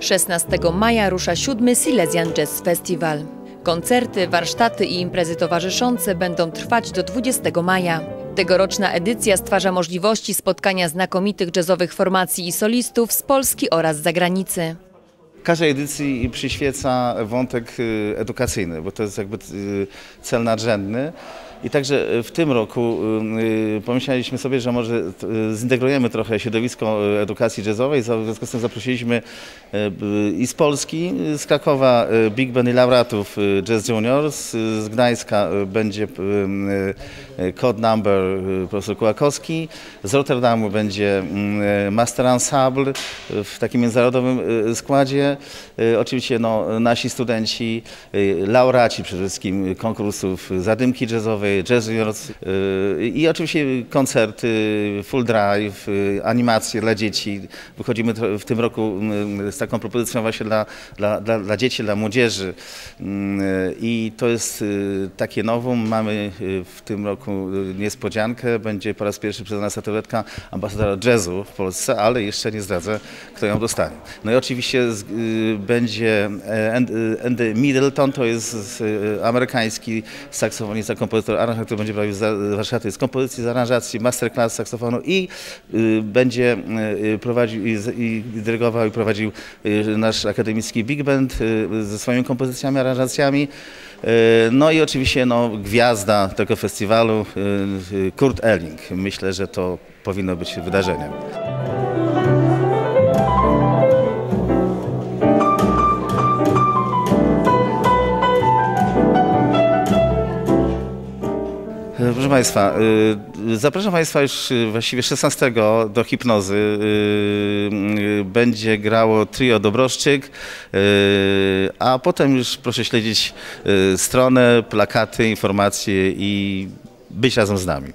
16 maja rusza siódmy Silesian Jazz Festival. Koncerty, warsztaty i imprezy towarzyszące będą trwać do 20 maja. Tegoroczna edycja stwarza możliwości spotkania znakomitych jazzowych formacji i solistów z Polski oraz zagranicy. Każdej edycji przyświeca wątek y, edukacyjny, bo to jest jakby y, cel nadrzędny. I także w tym roku y, pomyśleliśmy sobie, że może zintegrujemy trochę środowisko edukacji jazzowej. W związku z tym zaprosiliśmy i z Polski, z Krakowa Big Band i laureatów Jazz Juniors, z Gdańska będzie Code Number profesor Kułakowski, z Rotterdamu będzie Master Ensemble w takim międzynarodowym składzie. Oczywiście no, nasi studenci, laureaci przede wszystkim konkursów Zadymki Jazzowej, Jazz Juniors i oczywiście koncerty, full drive, animacje dla dzieci. Wychodzimy w tym roku z taką propozycją właśnie dla, dla, dla, dla dzieci, dla młodzieży i to jest takie nowum. Mamy w tym roku niespodziankę. Będzie po raz pierwszy przez nas statuetka ambasadora jazzu w Polsce, ale jeszcze nie zdradzę, kto ją dostanie. No i oczywiście będzie Andy Middleton, to jest amerykański saksofonista, kompozytor, aranżator, który będzie prowadził warsztaty z kompozycji, z aranżacji, masterclass saksofonu i będzie prowadził i dyrygował i prowadził nasz akademicki big band ze swoimi kompozycjami, aranżacjami. No i oczywiście no, gwiazda tego festiwalu, Kurt Elling. Myślę, że to powinno być wydarzeniem. Proszę Państwa, zapraszam Państwa już właściwie 16 do hipnozy. Będzie grało trio Dobroszczyk, a potem już proszę śledzić stronę, plakaty, informacje i być razem z nami.